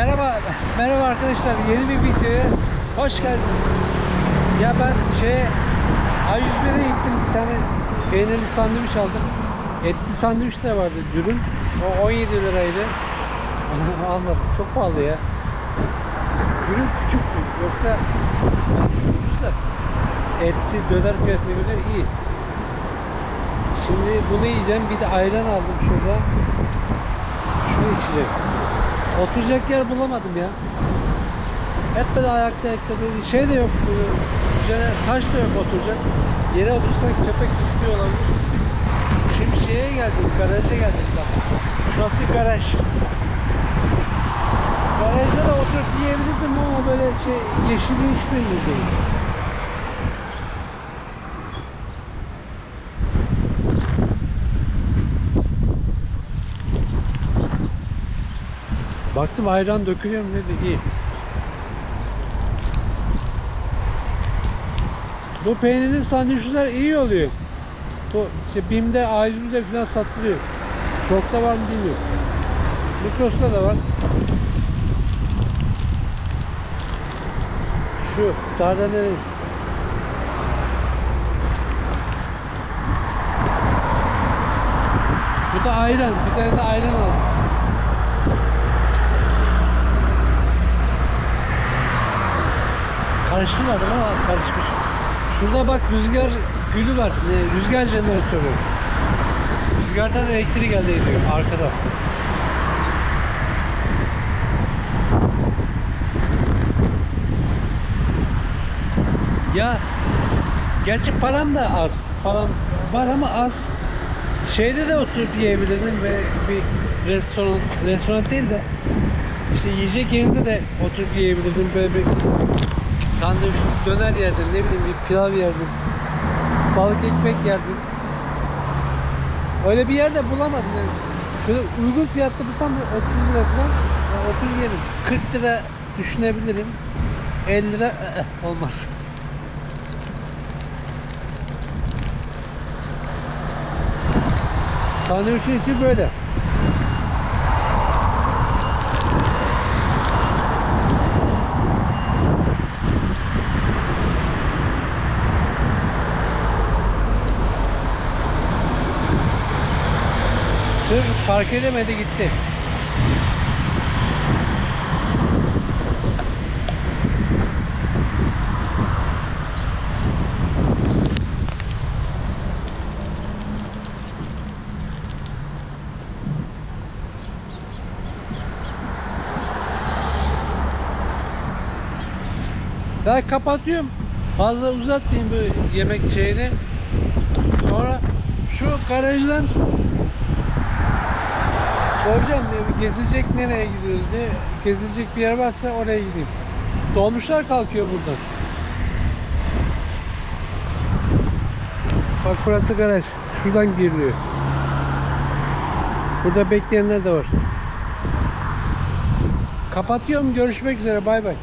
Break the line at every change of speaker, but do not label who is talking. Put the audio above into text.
Merhaba, merhaba arkadaşlar. Yeni bir videoya hoş geldiniz. Ya ben şey A101'e gittim bir tane peynirli sandviç aldım. Etli sandviç de vardı dürüm. O 17 liraydı. Almadım. Çok pahalı ya. Dürüm küçük? Yoksa ucuz da etli döner fiyatına göre iyi. Şimdi bunu yiyeceğim. Bir de ayran aldım şurada. Şunu içeceğim. Oturacak yer bulamadım ya. Hep böyle ayakta ayakta böyle şey de yok. Üzerine taş da yok oturacak. Yere otursak köpek istiyor olabilir. Şimdi şeye geldim, garaja geldim bak. Şurası garaj. Garajda da oturup yiyebilirdim ama böyle şey yeşilliği işte değil. Baktım ayran dökülüyor mu dedi iyi. Bu peynirli sandviçler iyi oluyor. Bu işte BİM'de, A101'de falan satılıyor. Şokta var mı bilmiyorum. Mikros'ta da var. Şu Dardanel'in Bu da ayran. Bir tane de ayran aldım. Karıştırmadım ama karışmış. Şurada bak rüzgar gülü var. Rüzgar jeneratörü. Rüzgardan elektrik elde ediyor arkada. Ya gerçi param da az. Param var ama az. Şeyde de oturup yiyebilirdim ve bir restoran restoran değil de işte yiyecek yerinde de oturup yiyebilirdim böyle bir sandviç döner yerdim ne bileyim bir pilav yerdim. Balık ekmek yerdim. Öyle bir yerde bulamadım yani. Şöyle uygun fiyatlı bulsam bir 30 lira falan ya otur yerim. 40 lira düşünebilirim. 50 lira ı-ı, olmaz. Sandviçin içi böyle. Tır park edemedi gitti. Ben kapatıyorum. Fazla uzatmayayım bu yemek şeyini. Sonra şu garajdan soracağım diye bir gezilecek nereye gidiyoruz diye. Gezilecek bir yer varsa oraya gideyim. Dolmuşlar kalkıyor buradan. Bak burası garaj. Şuradan giriliyor. Burada bekleyenler de var. Kapatıyorum. Görüşmek üzere. Bay bay.